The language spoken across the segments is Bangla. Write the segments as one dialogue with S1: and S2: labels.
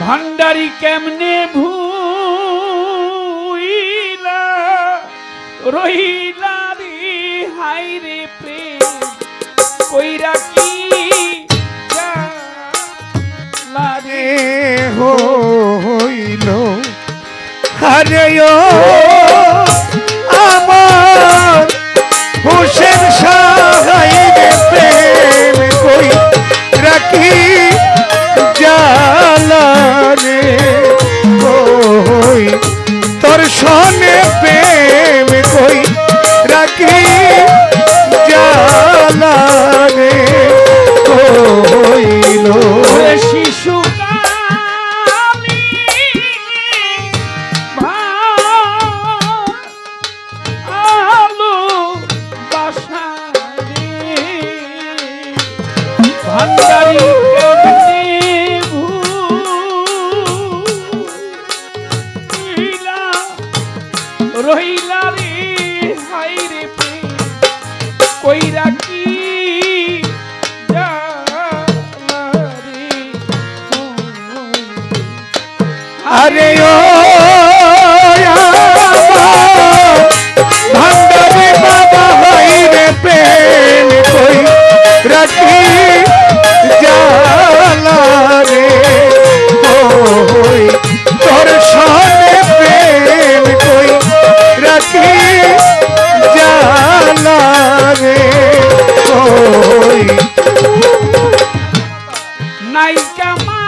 S1: ভান্ডারি কেমনে ভুইলা? রহিলা রে হাই রে প্রেম কইরা কি রে?
S2: হইল হরে ও que.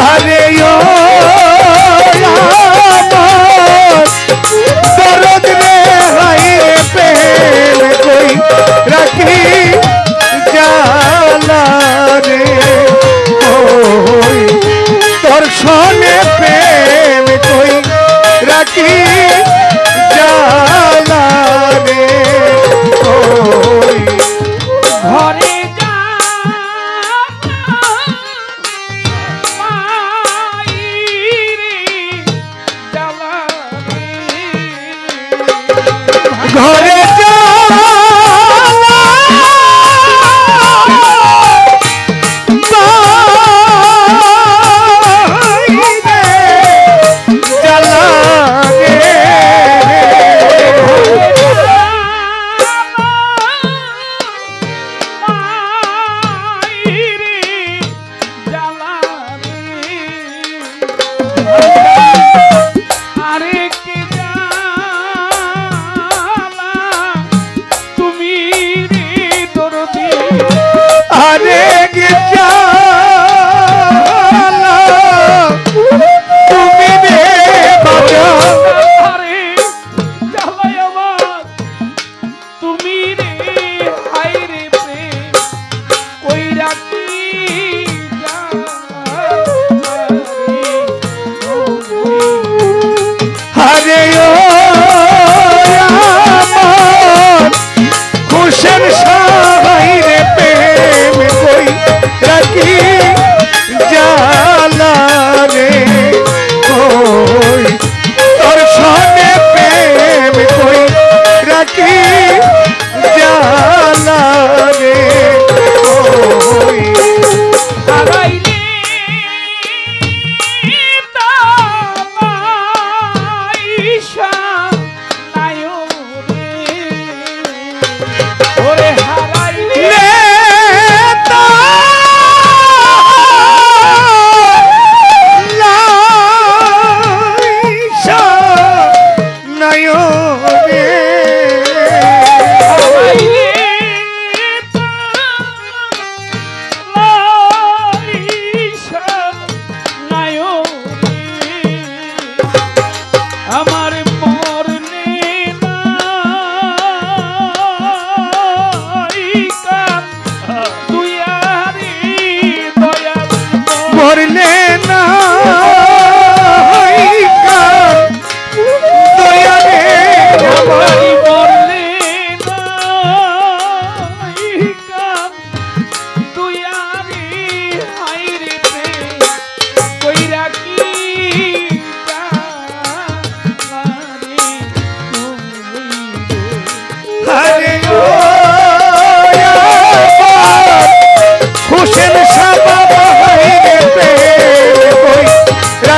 S2: হরে দরদ রে হাই পেল কই রাখি জালা রে দর্শনে প্রেম কই রাখি
S1: Yeah.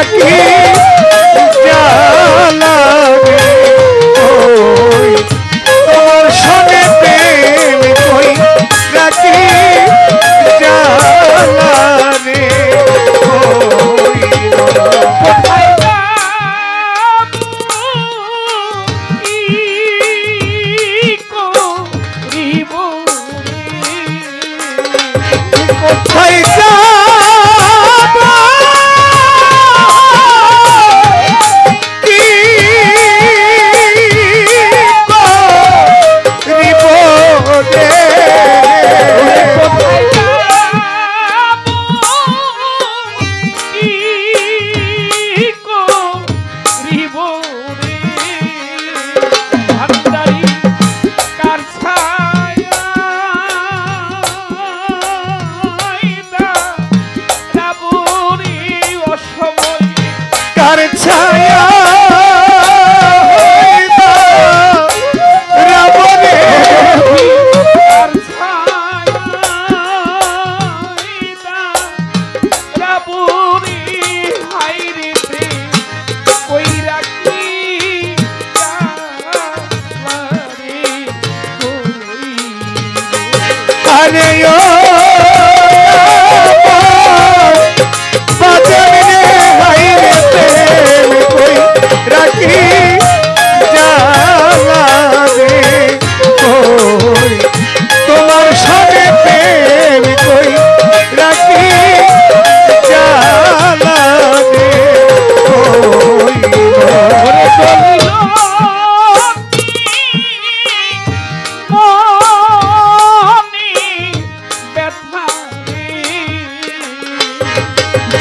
S1: aquí.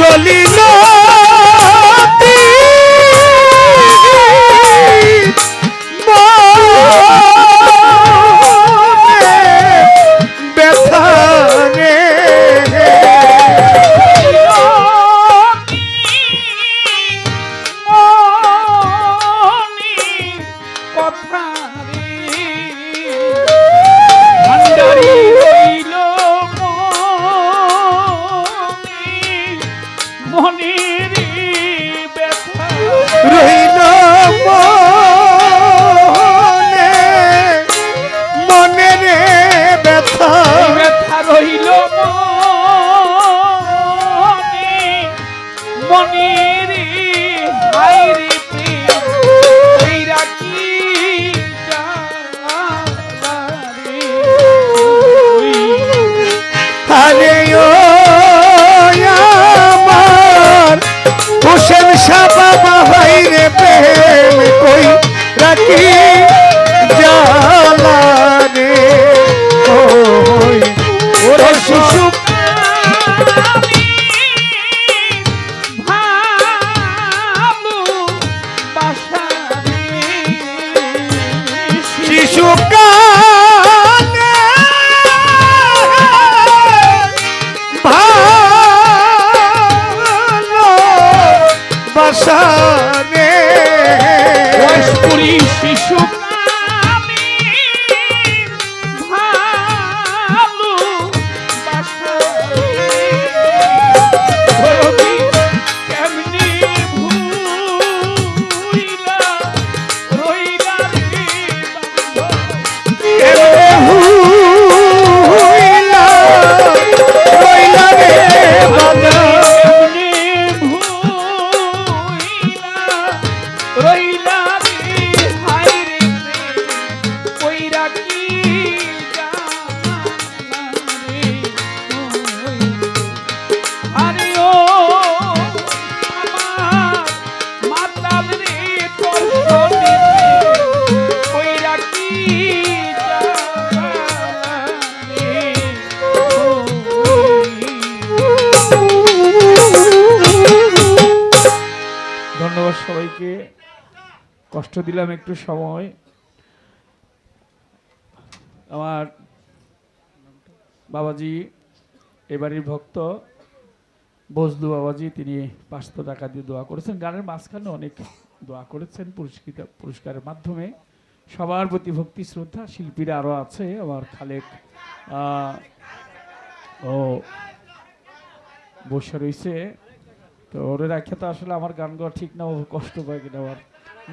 S2: দলিল ব্যথা।
S1: ব্যথা
S2: রইল মনে
S1: মনের হাইরে
S2: হোসেন শাহ বাবা ভাই রে প্রেম কই রাখি?
S1: শিশু
S2: কানে। ভালো বাসানে
S1: সবাইকে কষ্ট দিলাম একটু সময়। আমার বাবাজি এবারের ভক্ত, বজলু বাবাজি, তিনি পাঁচশো টাকা দিয়ে দোয়া করেছেন। গানের মাঝখানে অনেক দোয়া করেছেন পুরস্কৃত, পুরস্কারের মাধ্যমে। সবার প্রতি ভক্তি, শ্রদ্ধা, শিল্পীরা আরও আছে। আমার খালেক ও বসে রয়েছে। তো ওরে রাখে তো আসলে আমার গান গাওয়া ঠিক না, ও কষ্ট পায় কিনা আমার।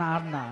S1: না না